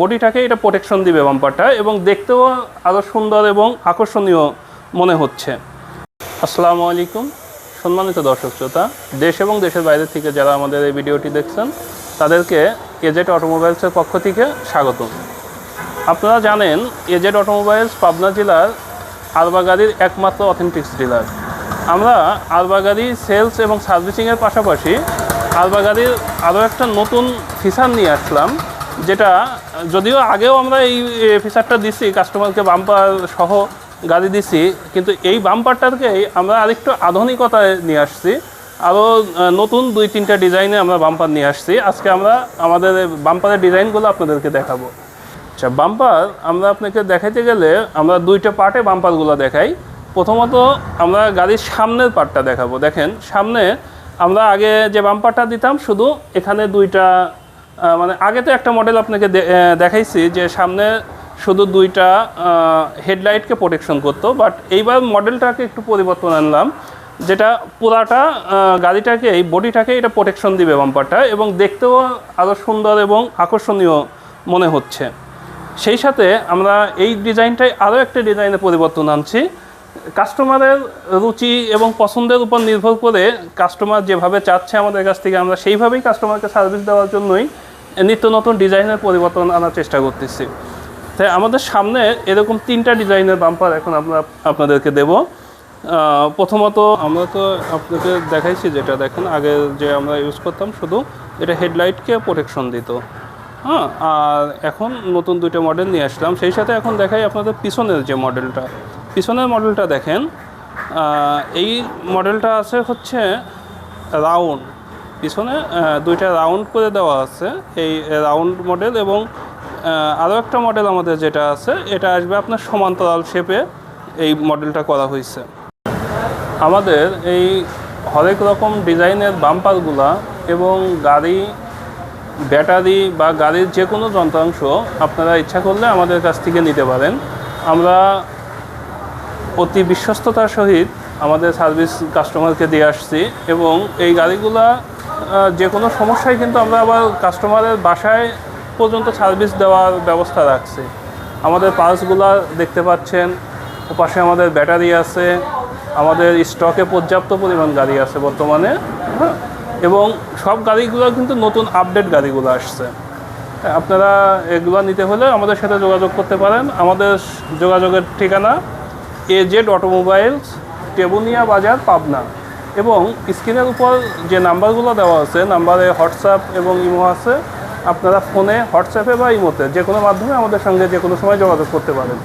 বডিটাকে এটা প্রোটেকশন দিবে বাম্পারটা এবং দেখতেও আরও সুন্দর এবং আকর্ষণীয় মনে হচ্ছে। আসসালামু আলাইকুম। সম্মানিত দর্শক শ্রোতা, দেশ এবং দেশের বাইরে থেকে যারা আমাদের এই ভিডিওটি দেখছেন, তাদেরকে এজেট অটোমোবাইলসের পক্ষ থেকে স্বাগত আপনারা জানেন, এজেড অটোমোবাইলস পাবনা জেলার আলবাগাড়ির একমাত্র অথেন্টিক্স ডিলার আমরা আলবাগাড়ি সেলস এবং সার্ভিসিংয়ের পাশাপাশি আলবাগাড়ির আরও একটা নতুন ফিচার নিয়ে আসলাম। যেটা, যদিও আগেও আমরা এই ফিচারটা দিছি কাস্টমারকে বাম্পার সহ গাড়ি দিছি, কিন্তু এই বাম্পারটাকেই আমরা আরেকটু আধুনিকতায় নিয়ে আসছি। আরও নতুন দুই তিনটা ডিজাইনে আমরা বাম্পার নিয়ে আসছি। আজকে আমরা আমাদের বাম্পারের ডিজাইনগুলো আপনাদেরকে দেখাবো। আচ্ছা বাম্পার আমরা আপনাকে দেখাইতে গেলে আমরা দুইটা পার্টে বাম্পারগুলো দেখাই। প্রথমত আমরা গাড়ির সামনের পার্টটা দেখাবো। দেখেন, সামনে আমরা আগে যে বাম্পারটা দিতাম, শুধু এখানে দুইটা মানে আগে তো একটা মডেল আপনাকে দেখাইছি যে সামনে শুধু দুইটা হেডলাইটকে প্রোটেকশন করতো বাট এইবার মডেলটাকে একটু পরিবর্তন আনলাম, যেটা পুরাটা গাড়িটাকে এই বডিটাকে এটা প্রোটেকশন দিবে বাম্পারটা এবং দেখতেও আরও সুন্দর এবং আকর্ষণীয় মনে হচ্ছে। সেই সাথে আমরা এই ডিজাইনটাই আরও একটা ডিজাইনে পরিবর্তন আনছি। কাস্টমারের রুচি এবং পছন্দের উপর নির্ভর করে কাস্টমার যেভাবে চাচ্ছে আমাদের কাছ থেকে, আমরা সেইভাবেই কাস্টমারকে সার্ভিস দেওয়ার জন্যই নিত্য নতুন ডিজাইনের পরিবর্তন আনার চেষ্টা করতেছি। তাই আমাদের সামনে এরকম তিনটা ডিজাইনের বাম্পার এখন আমরা আপনাদেরকে দেব। প্রথমত আমরা তো আপনাকে দেখাইছি যেটা, দেখেন, আগে যে আমরা ইউজ করতাম শুধু এটা হেডলাইটকে প্রোটেকশন দিত। হ্যাঁ আর এখন নতুন দুইটা মডেল নিয়ে আসলাম। সেই সাথে এখন দেখাই আপনাদের পিছনের যে মডেলটা পিছনের মডেলটা দেখেন এই মডেলটা আছে হচ্ছে রাউন্ড পিছনে দুইটা রাউন্ড করে দেওয়া আছে। এই রাউন্ড মডেল এবং আরও একটা মডেল আমাদের যেটা আছে, এটা আসবে আপনার সমান্তরাল শেপে এই মডেলটা করা হয়েছে। আমাদের এই হরেক রকম ডিজাইনের বাম্পারগুলা এবং গাড়ি ব্যাটারি বা গাড়ির যে কোনো যন্ত্রাংশ আপনারা ইচ্ছা করলে আমাদের কাছ থেকে নিতে পারেন। আমরা অতি বিশ্বস্ততার সহিত আমাদের সার্ভিস কাস্টমারকে দিয়ে আসছি এবং এই গাড়িগুলা যে কোনো সমস্যায় কিন্তু আমরা আবার কাস্টমারের বাসায় পর্যন্ত সার্ভিস দেওয়ার ব্যবস্থা রাখছি। আমাদের পার্সগুলা দেখতে পাচ্ছেন ওপাশে আমাদের ব্যাটারি আছে, আমাদের স্টকে পর্যাপ্ত পরিমাণ গাড়ি আছে বর্তমানে হ্যাঁ? এবং সব গাড়িগুলো কিন্তু নতুন আপডেট গাড়িগুলো আসছে। আপনারা এগুলো নিতে হলে আমাদের সাথে যোগাযোগ করতে পারেন। আমাদের যোগাযোগের ঠিকানা এজেড অটোমোবাইলস টেবুনিয়া বাজার পাবনা এবং স্ক্রিনের উপর যে নাম্বারগুলো দেওয়া আছে, নাম্বারে হোয়াটসঅ্যাপ এবং ইমো আছে, আপনারা ফোনে, হোয়াটসঅ্যাপে বা ইমোতে যে কোনো মাধ্যমে আমাদের সঙ্গে যে কোনো সময় যোগাযোগ করতে পারেন।